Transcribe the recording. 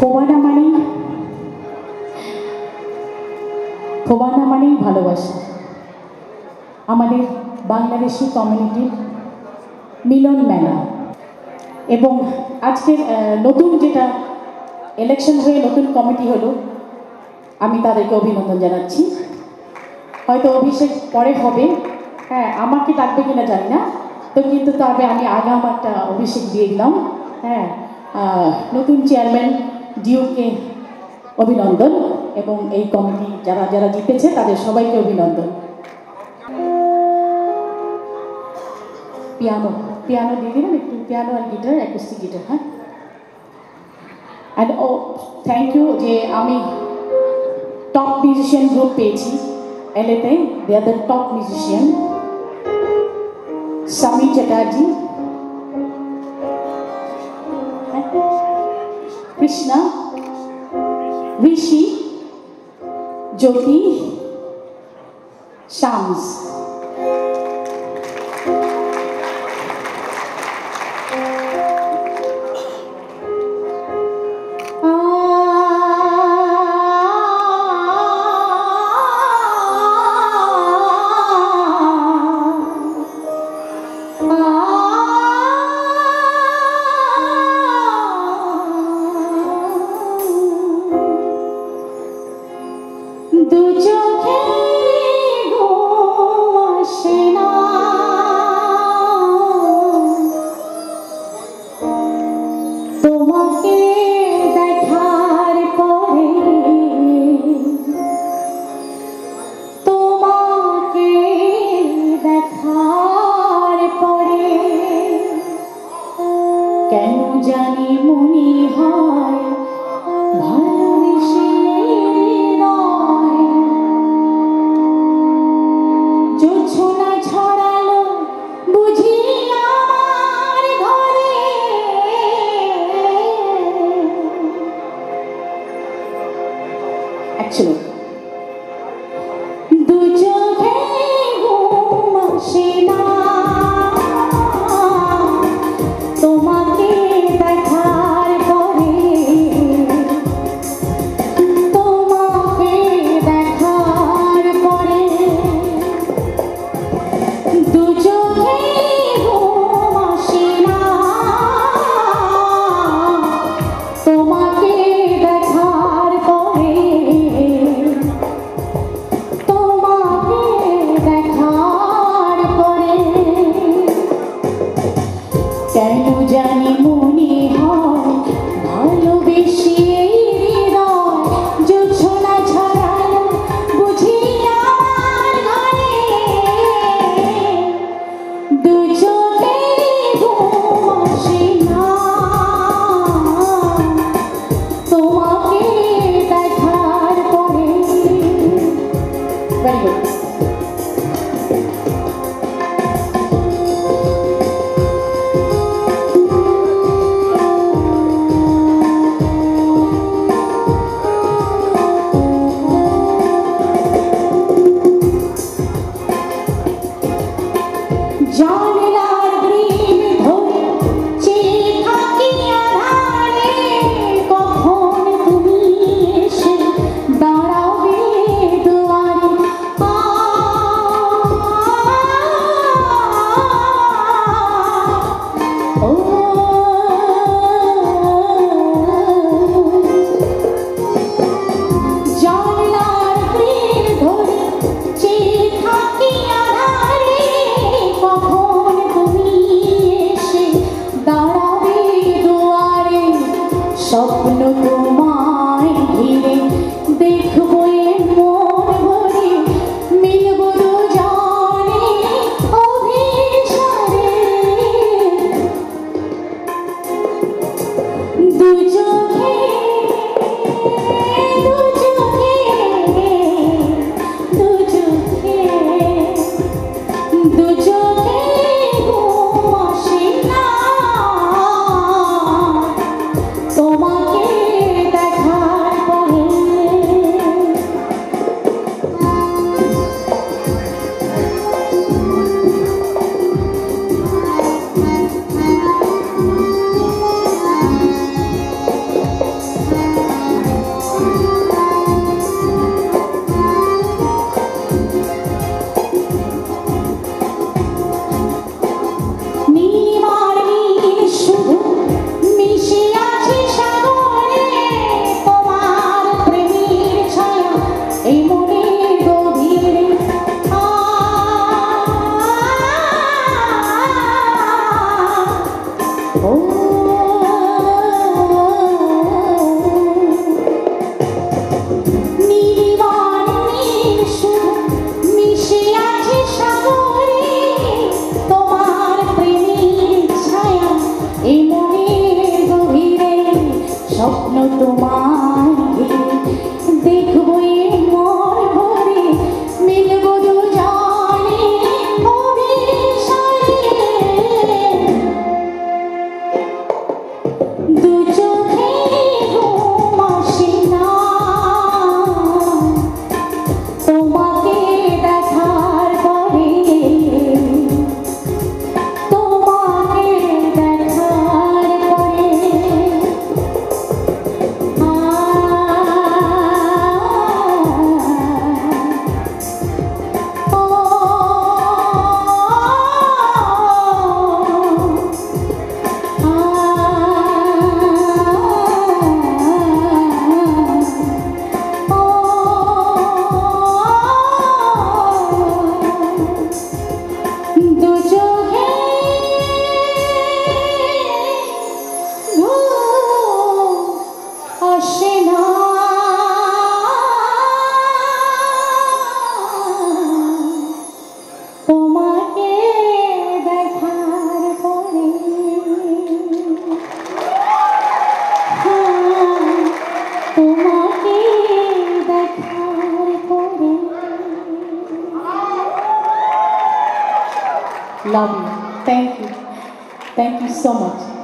FOBANA মানেই FOBANA মানেই ভালোবাসা। আমাদের বাংলাদেশি কমিউনিটির মিলন মেলা। এবং আজকের নতুন যেটা ইলেকশন হয়ে নতুন কমিটি হলো, আমি তাদেরকে অভিনন্দন জানাচ্ছি। হয়তো অভিষেক পরে হবে। হ্যাঁ আমাকে ডাকবে কিনা জানি না, তো কিন্তু তবে আমি আগাম একটা অভিষেক দিয়ে দিলাম। হ্যাঁ নতুন চেয়ারম্যান ডিওকে অভিনন্দন এবং এই কমিটি যারা যারা জিতেছে তাদের সবাইকে অভিনন্দন। পিয়ানো পিয়ানো দিয়ে দিবেন একটু, পিয়ানো আর গিটার অ্যাকুস্টিক গিটার হ্যাঁ? অ্যান্ড ও থ্যাংক ইউ যে আমি টপ মিউজিশিয়ান গ্রুপ পেয়েছি, এলেতে they are the top musician Sami Chatterjee Krishna Rishi Jyoti Shams. কেন জানি মনে হয় action কেন জানি মনে John and I. স্বপ্ন তোমায় দেখব মন ভরে মিলবো দুজনে দুজন Love you. Thank you. Thank you so much.